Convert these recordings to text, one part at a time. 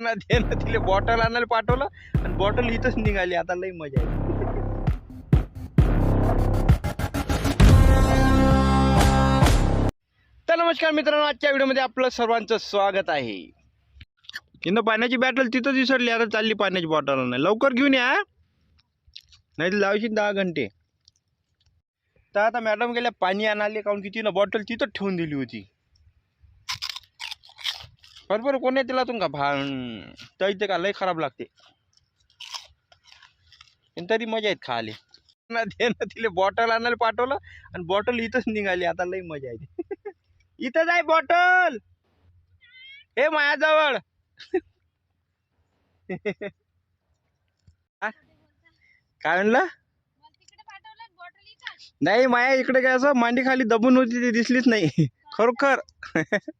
तिला बॉटल आणायला पाठवलं आणि बॉटल इथंच निघाली. आता लई मजा आहे तर नमस्कार मित्रांनो आजच्या व्हिडिओमध्ये आपलं सर्वांचं स्वागत आहे. तिनं पाण्याची बॉटल तिथंच विसरली. आता चालली पाण्याची बॉटल नाही लवकर घेऊन या नाही तर लावशील दहा घंटे. तर आता मॅडम गेल्या पाणी आणाले काऊन की तिनं बॉटल तिथं ठेवून दिली होती. बरोबर कोण आहे तिला तुमका भान तर इथे का लय खराब लागते. पण तरी मजा येत खाली ना ते ना तिले बॉटल आणायला पाठवलं आणि बॉटल इथंच निघाली. आता लई मजा येते. इथंच आहे बॉटल हे माझ्याजवळ! आ? काय म्हणलं? नाही माया इकडे काय असं मांडी खाली दबून होती ती दिसलीच नाही. खरोखर.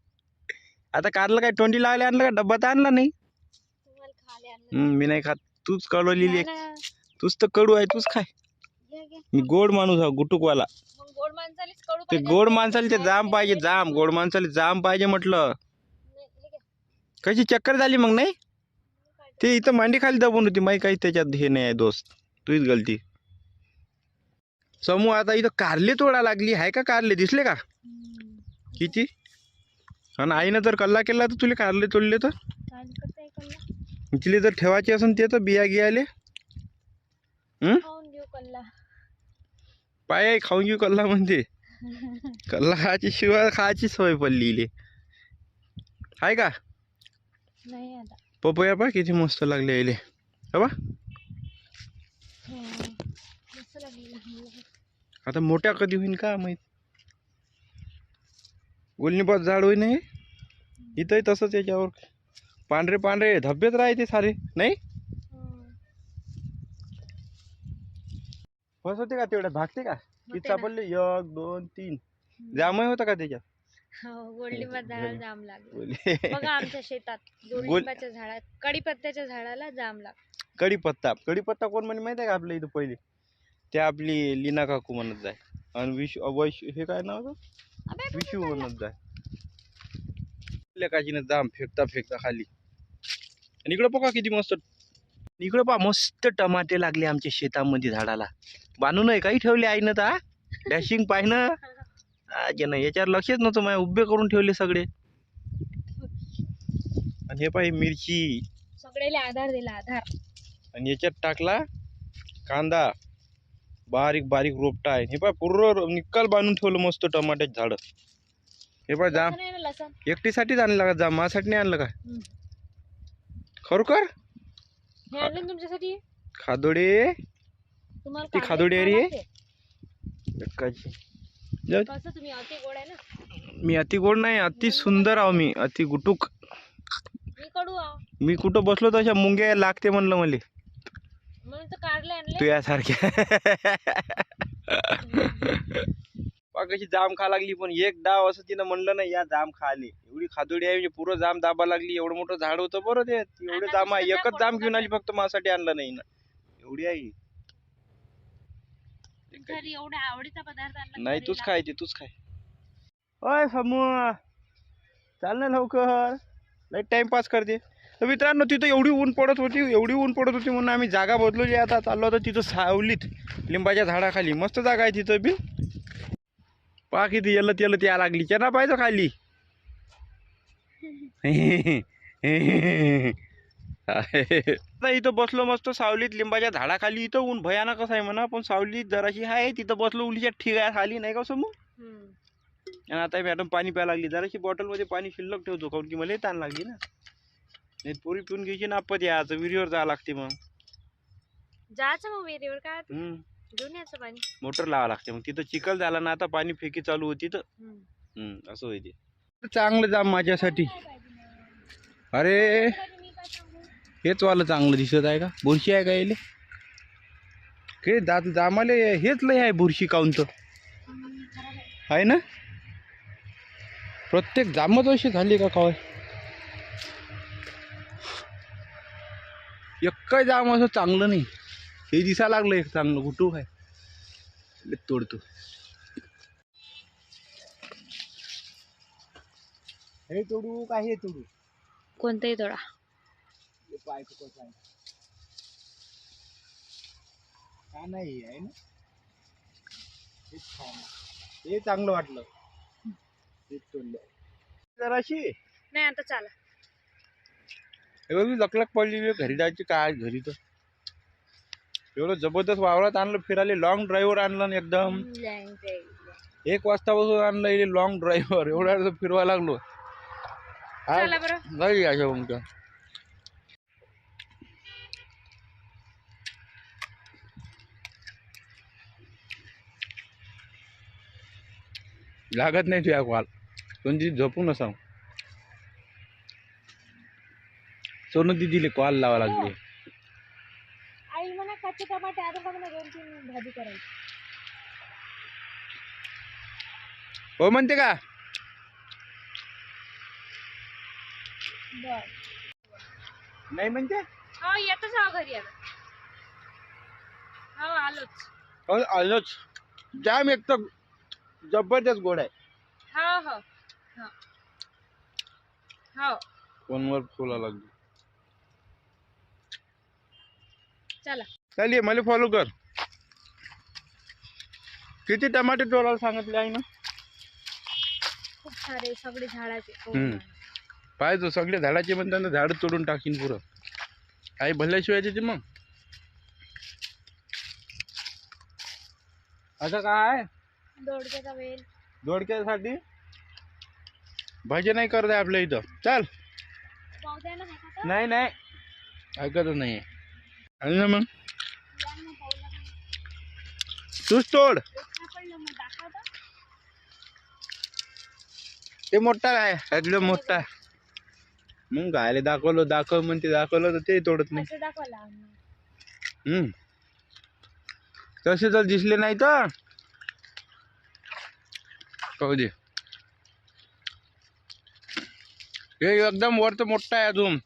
आता कारला काय? तोंडी लावले आणलं का? डब्बा तर आणला नाही? हम्म, मी नाही खात. तूच कळवलेली आहे. तूच तर कडू आहे तूच खाय. मी गोड माणूस आहे गुटुकवाला. गोड माणसालीच कडू ते पाहिजे. गोड माणसाला ते जाम पाहिजे जाम. गोड माणसाला जाम पाहिजे म्हटलं. नाही, हे घे. कशी चक्कर झाली मग नाही? ते इथं मांडी खाली दबून होती. माही काही त्याच्यात हे नाही आहे दोस्त. तुझीच गलती. समूह आता इथं कारले तोडा लागली. आहे का कारले? दिसले का? हम्म. किती? आणि आईनं जर कल्ला केला तर तुला कारले तोडले तर? तिला जर ठेवायचे असेल ते तर बिया गियाले. पाय खाऊन घेऊ कल्ला म्हणते. कल्ला खायची शिवाय खायची सवय पडली इले. आहे का? पपया पा किती मस्त लागले यायले बा. आता मोठ्या कधी होईन का माहीत? गोलनीपात झाड होईन हे इथंही तसंच याच्यावर. पांढरे पांढरे धब्बेच राहते सारे नाही? होते का तेवढ्यात भागते का? किती. सापडले एक दोन तीन. जामही होता का त्याच्यात? हो झाडाला जाम लागला. बोले बघा आमच्या शेतात झाडात कडीपत्त्याच्या झाडाला जाम लागला कढीपत्ता कढीपत्ता कोण म्हणे माहिती आहे का आपल्या इथं पहिले? ते आपली लीना काकू म्हणत जाय. आणि विश वैश हे काय नाव जाय. लेकाजीनं जाम फेकता फेकता खाली. आणि इकडं बघा किती मस्त. इकडं पहा मस्त टमाटे लागले आमच्या शेतामध्ये झाडाला. बांधून आहे काही ठेवले आईनं तर डॅशिंग पाहिनं. जे नाही याच्यावर लक्षच नव्हतं माझ्या उभे करून ठेवले सगळे. आणि हे पाहि मिरची. सगळ्याला आधार दिला आधार. आणि याच्यात टाकला कांदा. बारीक बारीक रोपटा आहे हे पाय पूर्ण निकाल बांधून ठेवलं मस्त टमाट्याचं झाड. हे पाय जाम एकटीसाठीच आणलं का? जाम माझ्यासाठी नाही आणलं का? ना तुमच्यासाठी? खादोडे. ती खादोडी आहे खावं रे? लागते. एकाची. जाऊ दे. कसं तुम्ही अति गोड आहे ना? मी अति गोड नाही अति सुंदर आहो मी. अति गुटुक. मी कुठं बसलो तशा मुंग्या लागते म्हणलं मला म्हणून तर कारले आणले तू यासारख्या. कशी जाम खा लागली पण एक डाव असं तिनं म्हणलं नाही या जाम खाली. एवढी खादोडी आहे म्हणजे पुरं जाम दाबा लागली एवढं मोठं झाड होतं बरं ते. एवढे जाम आहे एकच जाम घेऊन आली फक्त माझ्यासाठी आणलं नाही ना. एवढी आहे. ही. घरी एवढा आवडीचा पदार्थ आणला नाही तूच लाग- खायची तूच खाय. ओय समूह. चाल ना लवकर. लई टाइमपास करते तर मित्रांनो तिथं एवढी ऊन पडत होती एवढी ऊन पडत होती म्हणून आम्ही जागा बदलली आता चाललो होतो तिथं सावलीत लिंबाच्या झाडाखाली. मस्त जागा आहे तिथं बी. पहा किती येलत येलत या लागली. चना पाहिजे खाली. आता इथं बसलो मस्त सावलीत लिंबाच्या झाडाखाली इथं ऊन. भयानक आहे म्हणा पण सावलीत जराशी आहे तिथं बसलो उलीच्या ठीक आहे खाली नाही का हम्म. आणि आता मॅडम पाणी प्यायला लागली. जराशी बॉटलमध्ये पाणी शिल्लक ठेवतो काऊन की मला ताण लागली ना. नाही पोरी पिऊन घ्यायची ना आपत याचं विहिरीवर जावं लागते मग जायचं मग विहिरीवर काय? हम्म. घेऊन यायचं पाणी मोटर लावा लागते मग तिथं चिखल झाला ना आता पाणी फेकी चालू होती तर हम्म. हम्म, असं होते चांगलं जाम माझ्यासाठी? अरे? हेच वाला चांगलं दिसत आहे का बुरशी आहे का याले हे दात जामाले हेच लय आहे बुरशी काऊन तर. आहे ना प्रत्येक जामच अशी झाली का काय एक जाम असं चांगलं नाही. हे दिसा लागलं एक चांगलं कुठं आहे ले तोडतो. हे तोडू का हे तोडू? कोणताही तोडा. हे पाय का नाही आहे ना. हे चांगलं वाटलं. तोडलं. जराशी? नाही आता चला एवढी लकलक पडली. घरी जायची काय घरी तर? एवढं जबरदस्त वावरात आणलं फिरायला. लॉंग ड्राईव्हर आणलं एकदम. एक वाजतापासून आणलं इथे लॉंग ड्राईव्हर एवढा वेळ फिरवा लागलो. नाही अशा मग लागत नाही तुझ्या कॉल. कोणती झोपू नसाव सोनू दिदीले कॉल लावा लागले. आई म्हणा कच्चे टमाटे आता बघ ना दोन तीन भाजी करायची. हो म्हणते का? बर. नाही म्हणते? हो येतच हा घरी आता. हो आलोच. हो आलोच. जाम एक तर जबरदस्त गोड आहे. हो हो. हो. हो. फोनवर फुला लागली. चला. चालिये मला फॉलो कर. किती टमाटे तोडायला सांगितले आहे ना खूप सारे सगळे झाडाचे. हम्म. पाहिजे सगळे झाडाचे म्हणताना झाड तोडून टाकीन पुरं. काही भरल्याशिवाय त्याचे मग. असं काय? दोडक्याचा वेल. दोडक्यासाठी? भाजी नाही करत आहे आपल्या इथं. चल. पावसाळ्याला नाही? नाही नाही. ऐकतच नाही आणि ना मग? तूच तोड. ते मोठा काय एकदम मोठा. आहे. मग गायला दाखवलं दाखव म्हणते दाखवलं तर ते तोडत नाही. हम्म. तसे तर दिसले नाही तर? पाहू दे. हे एकदम वरच मोठा आहे अजून.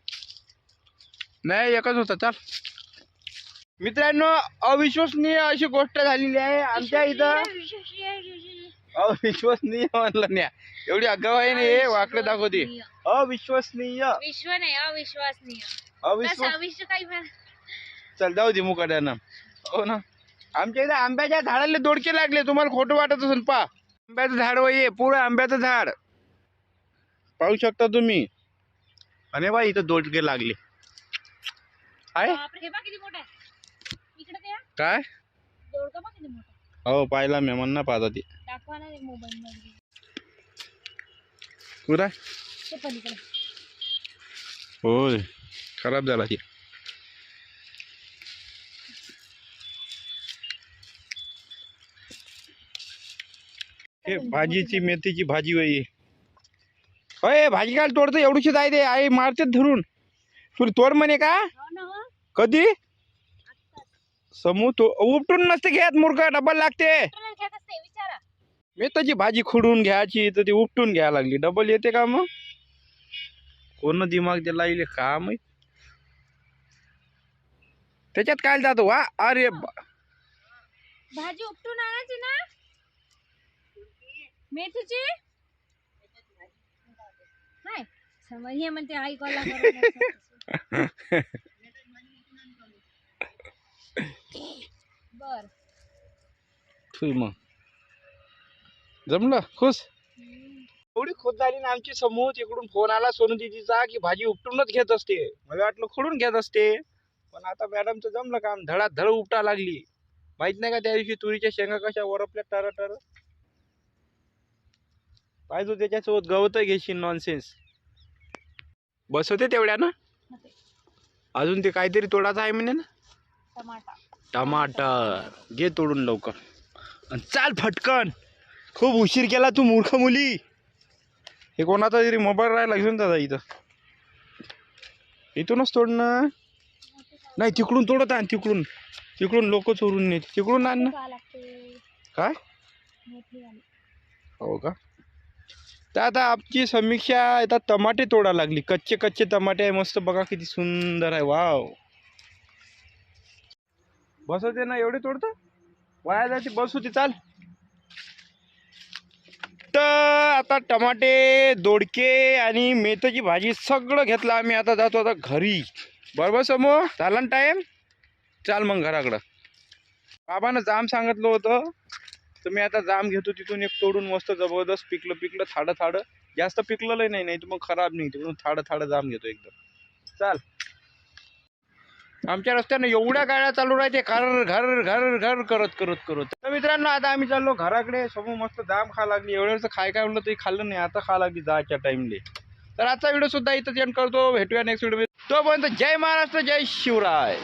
नाही एकच होता चाल. मित्रांनो अविश्वसनीय अशी गोष्ट झालेली आहे. आमच्या इथं अविश्वसनीय म्हणलं नाही. एवढी आगाव आहे ना हे वाकडे दाखवते. अविश्वसनीय. विश्व नाही अविश्वासनीय. अविश्वास तसं विश्व काही म्हण- चल जाऊ दे मुकाट्यानं. हो ना? आमच्या इथे आंब्याच्या झाडाला दोडके लागले. तुम्हाला खोटं वाटत असेल पा. आंब्याचं झाड वय पुरं आंब्याचं झाड. पाहू शकता तुम्ही. आणि बा इथं दोडके लागले. आहे? बापरे, हे बघ किती मोठा आहे. काय? दोडका बघ किती मोठा. आहे. हो पाहिला मी म्हणा पाहता ते. दाखवा ना मोबाईल मध्ये. पुरा ते पलीकडे. होय खराब झाला ते. हे भाजीची मेथीची भाजी वय अय भाजी काय तोडतो एवढीशी जाय दे आई मारते धरून. तुला तोड म्हणे का? हो ना हो. कधी? समूह तो उपटून नसते घेत मूर्ख डबल लागते. असते भाजी खुडून घ्यायची तर ती उपटून घ्यायला लागली. डबल येते का मग? कोण दिमाग त्याला येईल का माहित? त्याच्यात काय जातो वा? अरे भाजी उपटून आणायची ना? मेथीची? नाही. समज हे म्हणते आई कॉल बर. मग. जमलं? खुश? एवढी खुश झाली ना आमची समूह तिकडून फोन आला सोनू दिदीचा की भाजी उपटूनच घेत असते. मला वाटलं खुडून घेत असते. पण आता मॅडमचं जमलं काम धडा धड उपटा लागली. माहीत नाही का त्या दिवशी तुरीच्या शेंगा कशा वरपल्या टर टर. पाहिजे त्याच्यासोबत गवत घेशील नॉनसेन्स बसवते तेवढ्या ना? अजून ते काहीतरी तोडायचं आहे म्हणे ना? टमाटा. टमाटर घे तोडून लवकर. आणि चाल फटकन. खूप उशीर केला तू मूर्ख मुली. हे कोणाचा तरी मोबाईल राहिला घेऊन जाता इथं. इथूनच तोडणं नाही तिकडून तोडत आण तिकडून. तिकडून लोक चोरून नेत. तिकडून आण ना. लागते. काय? हो का? तर आता आमची समीक्षा आता टमाटे तोडा लागली. कच्चे कच्चे टमाटे आहे. मस्त बघा किती सुंदर आहे. वाव. बसवते ना एवढे तोडत? वाया जायची बस होती चाल. तर आता टमाटे दोडके आणि मेथीची भाजी सगळं घेतलं आम्ही. आता जातो आता घरी. बरोबर समो? झाला ना टाईम चाल मग घराकडं. बाबानं जाम सांगितलं होतं. तर मी आता जाम घेतो तिथून एक तोडून मस्त जबरदस्त पिकलं पिकलं थाडं थाडं. जास्त पिकलेलं नाही नाही तर मग खराब नाही तिकडून थाडं थाडं जाम घेतो एकदम. चाल. आमच्या रस्त्यानं एवढ्या गाड्या चालू राहते घर घर घर घर करत करत करत. तर मित्रांनो आता आम्ही चाललो घराकडे. समोर मस्त जाम खा लागली. एवढ्या खाय काय म्हणलं तरी खाल्लं नाही. आता खा लागली जायच्या टाईमले. तर आजचा व्हिडिओ सुद्धा इथं एंड करतो. भेटूया नेक्स्ट व्हिडिओ तोपर्यंत जय महाराष्ट्र जय शिवराय.